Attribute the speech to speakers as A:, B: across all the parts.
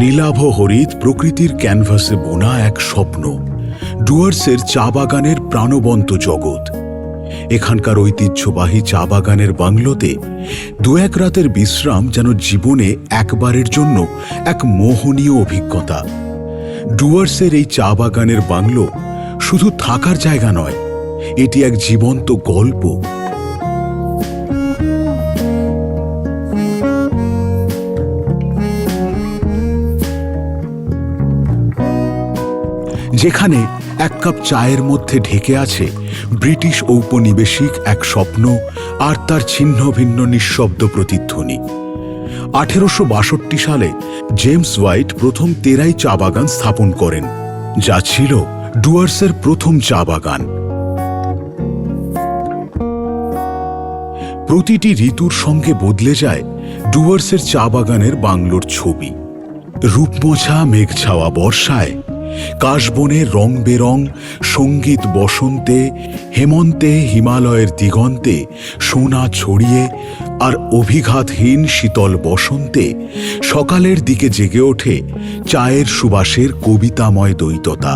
A: নীলাভ হরিত প্রকৃতির ক্যানভাসে বোনা এক স্বপ্ন, ডুয়ার্সের চা বাগানের প্রাণবন্ত জগৎ। এখানকার ঐতিহ্যবাহী চা বাগানের বাংলোতে দু এক রাতের বিশ্রাম যেন জীবনে একবারের জন্য এক মোহনীয় অভিজ্ঞতা। ডুয়ার্সের এই চা বাগানের বাংলো শুধু থাকার জায়গা নয়, এটি এক জীবন্ত গল্প। যেখানে এক কাপ চায়ের মধ্যে ঢেকে আছে ব্রিটিশ ঔপনিবেশিক এক স্বপ্ন আর তার ছিন্ন ভিন্ন নিঃশব্দ প্রতিধ্বনি। আঠেরোশো বাষট্টি সালে জেমস হোয়াইট প্রথম তেরাই চা বাগান স্থাপন করেন, যা ছিল ডুয়ার্সের প্রথম চা বাগান। প্রতিটি ঋতুর সঙ্গে বদলে যায় ডুয়ার্সের চা বাগানের বাংলোর ছবি। রূপমোছা মেঘ ছাওয়া বর্ষায় কাশবনে রং বেরং, সংগীত বসন্তে, হেমন্তে, হিমালয়ের দিগন্তে, সোনা ছড়িয়ে আর অভিঘাতহীন শীতল বসন্তে, সকালের দিকে জেগে ওঠে চায়ের সুবাসের কবিতাময় দ্বৈততা।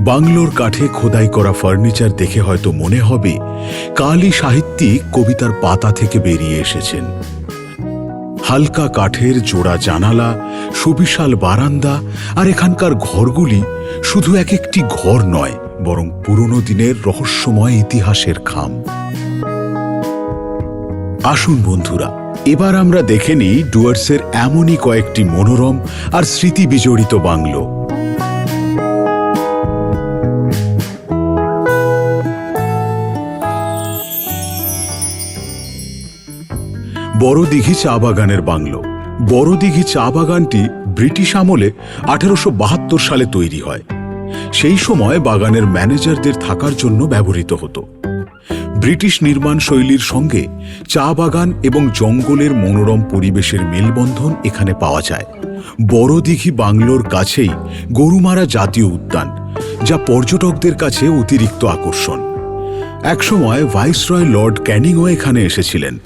A: বাংলোর কাঠে খোদাই করা ফার্নিচার দেখে হয়তো মনে হবে কালী সাহিত্যিক কবিতার পাতা থেকে বেরিয়ে এসেছেন। হালকা কাঠের জোড়া জানালা, সুবিশাল বারান্দা আর এখানকার ঘরগুলি শুধু এক একটি ঘর নয়, বরং পুরনো দিনের রহস্যময় ইতিহাসের খাম। আসুন বন্ধুরা, এবার আমরা দেখে নিই ডুয়ার্সের এমনই কয়েকটি মনোরম আর স্মৃতি বিজড়িত বাংলো। বড় দিঘি চা বাগানের বাংলো। বড় দিঘি চা বাগানটি ব্রিটিশ আমলে আঠারোশো বাহাত্তর সালে তৈরি হয়। সেই সময় বাগানের ম্যানেজারদের থাকার জন্য ব্যবহৃত হতো। ব্রিটিশ নির্মাণ শৈলীর সঙ্গে চা বাগান এবং জঙ্গলের মনোরম পরিবেশের মেলবন্ধন এখানে পাওয়া যায়। বড় দিঘি বাংলোর কাছেই গরুমারা জাতীয় উদ্যান, যা পর্যটকদের কাছে অতিরিক্ত আকর্ষণ। একসময় ভাইসরয় লর্ড ক্যানিংও এখানে এসেছিলেন।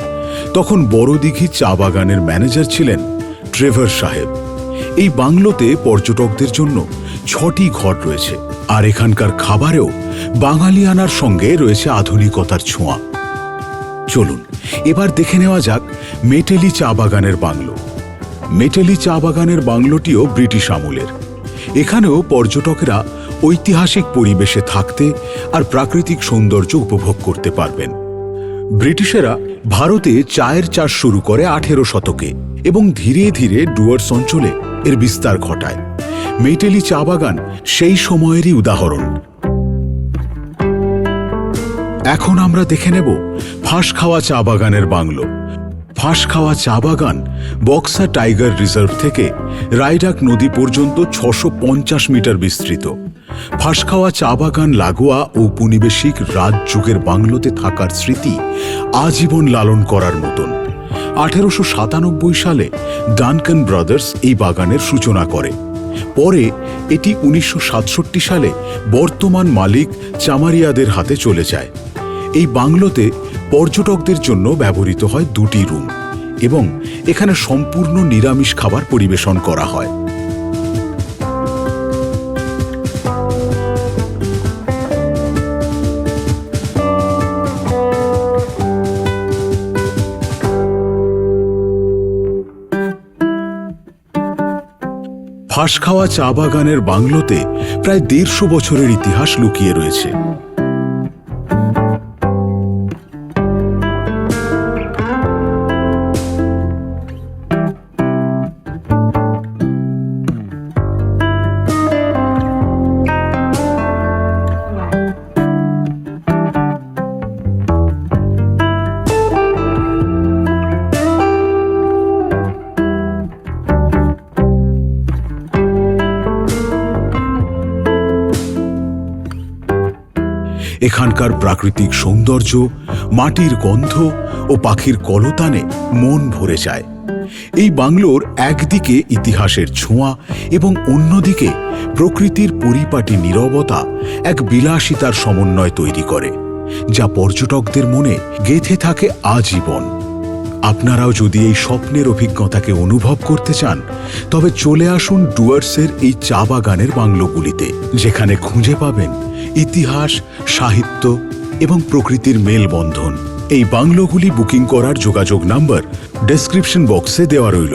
A: তখন বড় দিঘি চা বাগানের ম্যানেজার ছিলেন ট্রেভার সাহেব। এই বাংলোতে পর্যটকদের জন্য ছটি ঘর রয়েছে, আর এখানকার খাবারেও বাঙালিয়ানার সঙ্গে রয়েছে আধুনিকতার ছোঁয়া। চলুন, এবার দেখে নেওয়া যাক মেটেলি চা বাগানের বাংলো। মেটেলি চা বাগানের বাংলোটিও ব্রিটিশ আমলের। এখানেও পর্যটকেরা ঐতিহাসিক পরিবেশে থাকতে আর প্রাকৃতিক সৌন্দর্য উপভোগ করতে পারবেন। ব্রিটিশেরা ভারতে চায়ের চাষ শুরু করে আঠেরো শতকে এবং ধীরে ধীরে ডুয়ার্স অঞ্চলে এর বিস্তার ঘটায়। মেটেলি চা বাগান সেই সময়েরই উদাহরণ। এখন আমরা দেখে নেব ফাঁস খাওয়া চা বাগানের বাংলো। ফাঁস খাওয়া চা বাগান বক্সা টাইগার রিজার্ভ থেকে রাইডাক নদী পর্যন্ত ছশো মিটার বিস্তৃত। ফাঁসখাওয়া চা বাগান লাগোয়া ঔপনিবেশিক রাজযুগের বাংলোতে থাকার স্মৃতি আজীবন লালন করার মতন। আঠেরোশো সাতানব্বই সালে ডানকান ব্রাদার্স এই বাগানের সূচনা করে। পরে এটি উনিশশো সাতষট্টি সালে বর্তমান মালিক চামারিয়াদের হাতে চলে যায়। এই বাংলোতে পর্যটকদের জন্য ব্যবহৃত হয় দুটি রুম এবং এখানে সম্পূর্ণ নিরামিষ খাবার পরিবেশন করা হয়। ফাঁস খাওয়া চা বাগানের বাংলোতে প্রায় দেড়শো বছরের ইতিহাস লুকিয়ে রয়েছে। এখানকার প্রাকৃতিক সৌন্দর্য, মাটির গন্ধ ও পাখির কলতানে মন ভরে যায়। এই বাংলোর একদিকে ইতিহাসের ছোঁয়া এবং অন্যদিকে প্রকৃতির পরিপাটি নিরবতা এক বিলাসিতার সমন্বয় তৈরি করে, যা পর্যটকদের মনে গেঁথে থাকে আজীবন। আপনারাও যদি এই স্বপ্নের অভিজ্ঞতাকে অনুভব করতে চান, তবে চলে আসুন ডুয়ার্সের এই চা বাগানের বাংলোগুলিতে, যেখানে খুঁজে পাবেন ইতিহাস, সাহিত্য এবং প্রকৃতির মেলবন্ধন। এই বাংলোগুলি বুকিং করার যোগাযোগ নাম্বার ডেসক্রিপশন বক্সে দেওয়া রইল।